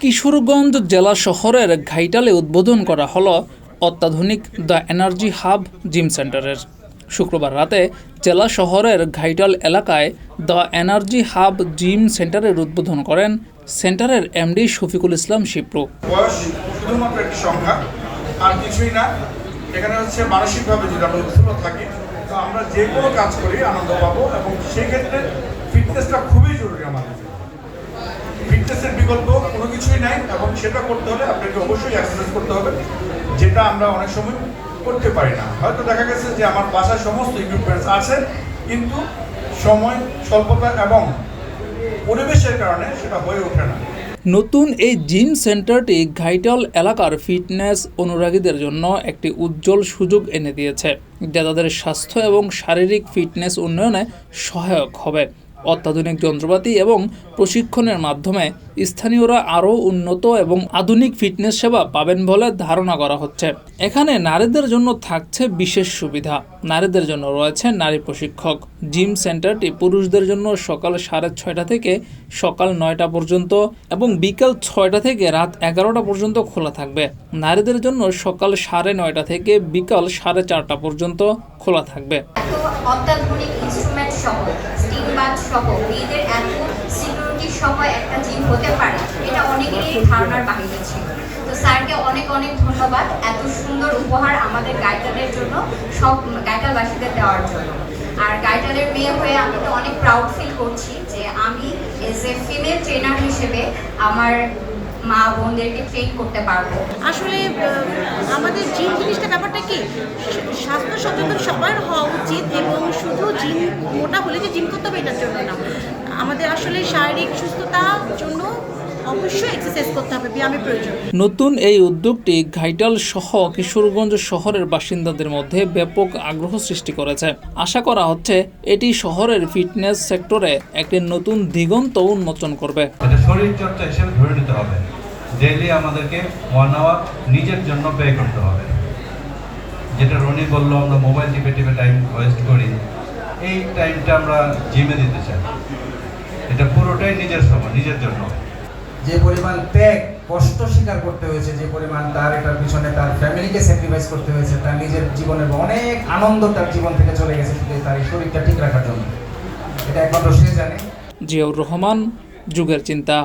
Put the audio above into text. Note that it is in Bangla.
কিশোরগঞ্জ জেলা শহরের ঘাইটালে উদ্বোধন করা হলো অত্যাধুনিক দ্য এনার্জি হাব জিম সেন্টারের। শুক্রবার রাতে জেলা শহরের ঘাইটাল এলাকায় দ্য এনার্জি হাব জিম সেন্টারের উদ্বোধন করেন সেন্টারের এমডি শফিকুল ইসলাম শিপ্রু। আর কিছুই না। এখানে হচ্ছে মানসিকভাবে যদি আমরা উৎফুল্ল থাকি তো আমরা যে কোনো কাজ করি আনন্দ পাবো এবং সেক্ষেত্রে ফিটনেসটা খুবই জরুরি আমাদের ফিটনেসের বিকল্প কোনো কিছুই নাই এবং সেটা করতে হলে আপনাকে অবশ্যই এক্সারসাইজ করতে হবে, যেটা আমরা অনেক সময় করতে পারি না। হয়তো দেখা গেছে যে আমার বাসায় সমস্ত ইকুইপমেন্টস আছে, কিন্তু সময় স্বল্পতা এবং পরিবেশের কারণে সেটা হয়ে ওঠে না। নতুন এই জিম সেন্টারটি ঘাইটাল এলাকার ফিটনেস অনুরাগীদের জন্য একটি উজ্জ্বল সুযোগ এনে দিয়েছে, যা তাদের স্বাস্থ্য এবং শারীরিক ফিটনেস উন্নয়নে সহায়ক হবে। অত্যাধুনিক যন্ত্রপাতি এবং প্রশিক্ষণের মাধ্যমে স্থানীয়রা আরও উন্নত এবং আধুনিক ফিটনেস সেবা পাবেন বলে ধারণা করা হচ্ছে। এখানে নারীদের জন্য থাকছে বিশেষ সুবিধা। নারীদের জন্য রয়েছে নারী প্রশিক্ষক। জিম সেন্টারটি পুরুষদের জন্য সকাল সাড়ে ছয়টা থেকে সকাল নয়টা পর্যন্ত এবং বিকাল ছয়টা থেকে রাত এগারোটা পর্যন্ত খোলা থাকবে। নারীদের জন্য সকাল সাড়ে নয়টা থেকে বিকাল সাড়ে চারটা পর্যন্ত খোলা থাকবে। অত্যাধুনিক ইনস্ট্রুমেন্ট সহ স্টিম সহ মেয়েদের এত সিকিউরিটি সহ একটা জিম হতে পারে, এটা অনেকেরই ধারণার বাহিরে ছিল। তো স্যারকে অনেক অনেক ধন্যবাদ এত সুন্দর উপহার আমাদের গাইটালের জন্য, সব গাইটালবাসীদের দেওয়ার জন্য। আর গাইটালের মেয়ে হয়ে আমি তো অনেক প্রাউড ফিল করছি যে আমি এজ এ ফিমেল ট্রেনার হিসেবে আমার মা বোনদেরকে ট্রেন করতে পারব। আসলে আহ, আমাদের জিম জিনিসটা ব্যাপারটা কি? স্বাস্থ্য সচেতন সবার হওয়া উচিত এবং শুধু জিম মোটা হলে যে জিম করতে হবে এটার জন্য না। আমাদের আসলে শারীরিক সুস্থতার জন্য অবশ্যই এক্সারসাইজ করতে হবে ব্যায়ামের প্রয়োজন। নতুন এই উদ্যোগটি ঘাইটাল সহ কিশোরগঞ্জ শহরের বাসিন্দাদের মধ্যে ব্যাপক আগ্রহ সৃষ্টি করেছে। আশা করা হচ্ছে এটি শহরের ফিটনেস সেক্টরে একটি নতুন দিগন্ত উন্মোচন করবে। শরীর চর্চা হিসেবে ধরে নিতে হবে। ডেইলি আমাদেরকে ওয়ান আওয়ার নিজের জন্য ব্যয় করতে হবে। যেটা রনি বলল আমরা মোবাইল টিপে টিপে টাইম ওয়েস্ট করি এই টাইমটা আমরা জিমে দিতে চাই। এটা পুরোটাই নিজের সময় নিজের জন্য। যে পরিমাণ ত্যাগ কষ্ট স্বীকার করতে হয়েছে যে পরিমাণ তার এটার পিছনে তার ফ্যামিলিকে স্যাক্রিফাইস করতে হয়েছে তার নিজের জীবনের অনেক আনন্দ তার জীবন থেকে চলে গেছে শুধু তার এই শরীরটা ঠিক রাখার জন্য। এটা একমাত্র সে জানে। জিয়াউর রহমান যুগের চিন্তা।